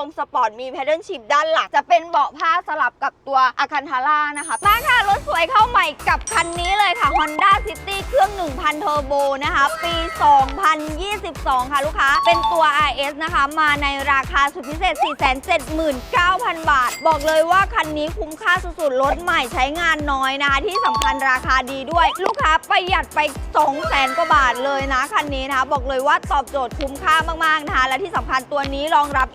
รงสปอร์ตมีแพดเดิลชิพด้านหลัง จะเป็นเบาะผ้าสลับกับตัวอาคันทาร่านะคะมาค่ะ รถสวยเข้าใหม่กับคันนี้เลยค่ะ Honda City เครื่อง 1,000 เทอร์โบนะคะ ปี 2022 ค่ะลูกค้า เป็นตัว RS นะคะ มาในราคาสุดพิเศษ 479,000 บาท บอกเลยว่าคันนี้คุ้มค่าสุดๆ รถใหม่ใช้งานน้อยนะคะ ที่สำคัญราคาดีด้วย ลูกค้าประหยัดไป 200,000 กว่าบาทเลยนะ คันนี้นะคะ บอกเลยว่าตอบโจทย์คุ้มค่ามากๆนะคะ และที่สำคัญตัวนี้รองรับ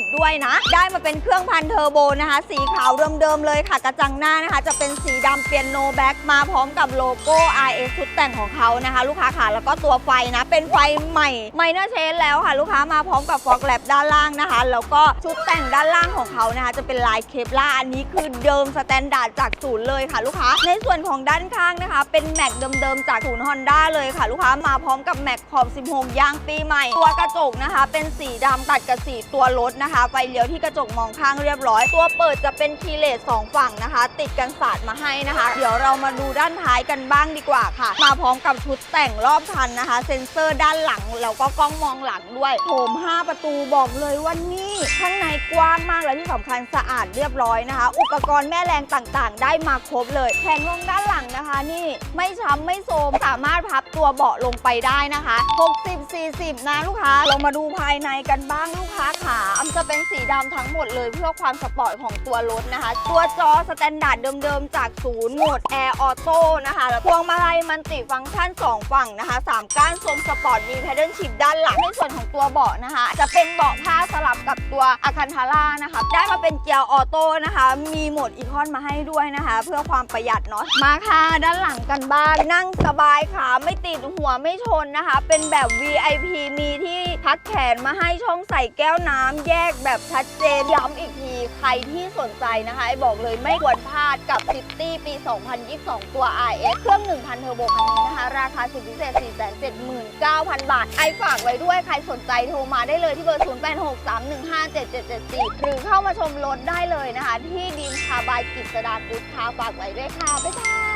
E20 ด้วยนะ ได้มาเป็นเครื่องพันเทอร์โบนะคะ สีขาวเดิมๆเลยค่ะ กระจังหน้านะคะ จะเป็นสีดำเปียโนแบ็กมาพร้อมกับโลโก้ RS ชุดแต่งของเขานะคะ ลูกค้าค่ะแล้วก็ตัวไฟนะ เป็นไฟใหม่ไมเนอร์เชนแล้วค่ะ ลูกค้ามาพร้อมกับฟอกแลบด้านล่างนะคะ แล้วก็ชุดแต่งด้านล่างของเขานะคะ จะเป็นลายเคปล่าอันนี้คือเดิมสแตนดาร์ดจากศูนย์เลยค่ะ ลูกค้า ในส่วนของด้านข้างนะคะ เป็นแม็กเดิมๆจากศูนย์ฮอนด้าเลยค่ะ ลูกค้ามาพร้อมกับแม็กขอบ 16 ยางปีใหม่ ตัวกระจกนะคะ เป็นสีดำตัดกับสีตัวรถนะคะไฟเลี้ยวที่กระจกมองข้างเรียบร้อย ตัวเปิดจะเป็นคีเลสสองฝั่งนะคะ ติดกันสาดมาให้นะคะ เดี๋ยวเรามาดูด้านท้ายกันบ้างดีกว่าค่ะ มาพร้อมกับชุดแต่งรอบคันนะคะ เซ็นเซอร์ด้านหลังแล้วก็กล้องมองหลังด้วยโถม5 ประตูบอกเลยว่านี่ข้างในกว้างมากและที่สำคัญสะอาดเรียบร้อยนะคะ อุปกรณ์แม่แรงต่างๆ ได้มาครบเลยแผงลงด้านหลังนะคะ นี่ไม่ช้ำไม่โทมสามารถพับตัวเบาะลงไปได้นะคะ 60 40 นะลูกค้าเรามาดูภายในกันบ้างลูกค้าขา อำจะเป็นสีดำทั้งหมดเลยเพื่อความสปอร์ตของตัวรถนะคะ ตัวจอสแตนดาร์ดเดิมๆ จากศูนย์โหมดแอร์ออโต้นะคะแล้วพวงมาลัยมันติฟังก์ชัน 2 ฝั่งนะคะ 3 ก้านทรงสปอร์ตมีแพดเดิลชิพด้านหลังในส่วนของตัวเบาะนะคะ จะเป็นเบาะผ้าสลับกับตัวอาคันทาร่านะคะ ได้มาเป็นเกียร์ออโต้นะคะ มีโหมดอีคอนมาให้ด้วยนะคะ เพื่อความประหยัดเนาะมาค่ะด้านหลังกันบ้างนั่งสบายขาไม่ติดหัวไม่ชนนะคะ เป็นแบบ VIP มีที่พักแขนมาให้ช่องใส่แก้วน้ำแยกแบบชัดเจน ย้ำอีกที ใครที่สนใจนะคะไอ้บอกเลยไม่ควรพลาดกับ City ปี 2022 ตัว RS เครื่อง 1,000 เทอร์โบคันนี้นะคะ ราคาสุดพิเศษ 479,000 บาท ไอฝากไว้ด้วย ใครสนใจโทรมาได้เลยที่เบอร์ 0863157774 หรือเข้ามาชมรถได้เลยนะคะ ที่ดีมคาบายกิจสดากุ๊ดคาฝากไว้ด้วยค่ะ บ๊ายบาย